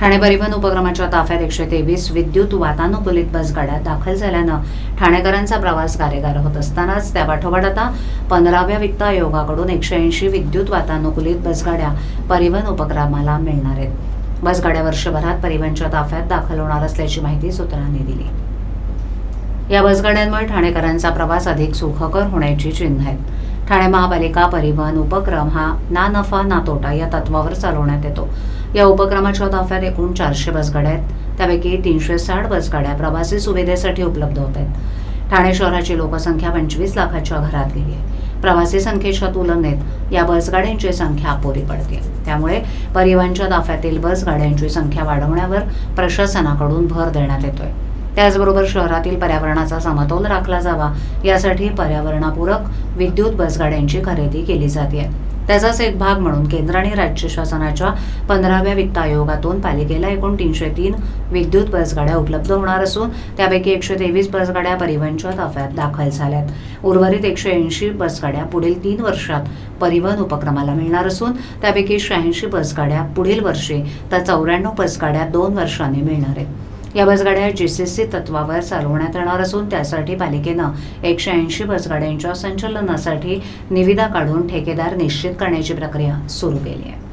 ठाणे परिवहन उपक्रमाच्या ताफ्यात एकशे तेवीस विद्युत वातानुकूलित बसगाड्या दाखल झाल्यानं ठाणेकरांचा प्रवास कार्यगार होत असतानाच त्या पाठोपाठ आता पंधराव्या वित्त आयोगाकडून एकशे ऐंशी विद्युत वातानुकूलित बसगाड्या परिवहन उपक्रमाला मिळणार आहेत. बसगाड्या वर्षभरात परिवहनच्या ताफ्यात दाखल होणार असल्याची माहिती सूत्रांनी दिली. या बसगाड्यांमुळे ठाणेकरांचा प्रवास अधिक सुखकर होण्याची चिन्ह आहेत. ठाणे महापालिका परिवहन उपक्रम हा ना नफा ना तोटा या तत्वावर चालवण्यात येतो. या उपक्रमाच्या ताफ्यात एकूण चारशे बसगाड्या आहेत. त्यापैकी तीनशे साठ बसगाड्या प्रवासी सुविधेसाठी उपलब्ध होत आहेत. ठाणे शहराची लोकसंख्या पंचवीस लाखाच्या घरात गेली आहे. प्रवासी संख्येच्या तुलनेत या बसगाड्यांची संख्या अपुरी पडते. त्यामुळे परिवहनच्या ताफ्यातील बसगाड्यांची संख्या वाढवण्यावर प्रशासनाकडून भर देण्यात येतोय. त्याचबरोबर शहरातील पर्यावरणाचा समतोल राखला जावा यासाठी पर्यावरणापूरक विद्युत बसगाड्यांची खरेदी केली जाते. त्याचाच एक भाग म्हणून केंद्र आणि राज्य शासनाच्या पंधराव्या वित्त आयोगातून पालिकेला एकूण तीनशे तीन विद्युत बसगाड्या उपलब्ध होणार असून त्यापैकी एकशे तेवीस बसगाड्या परिवहनच्या ताफ्यात दाखल झाल्यात. उर्वरित एकशे ऐंशी बसगाड्या पुढील तीन वर्षात परिवहन उपक्रमाला मिळणार असून त्यापैकी शहाऐंशी बसगाड्या पुढील वर्षी तर चौऱ्याण्णव बसगाड्या दोन वर्षांनी मिळणार आहेत. या बसगाड्या जीसीसी तत्वावर चालवण्यात येणार असून त्यासाठी पालिकेनं एकशे ऐंशी बसगाड्यांच्या संचलनासाठी निविदा काढून ठेकेदार निश्चित करण्याची प्रक्रिया सुरू केली आहे.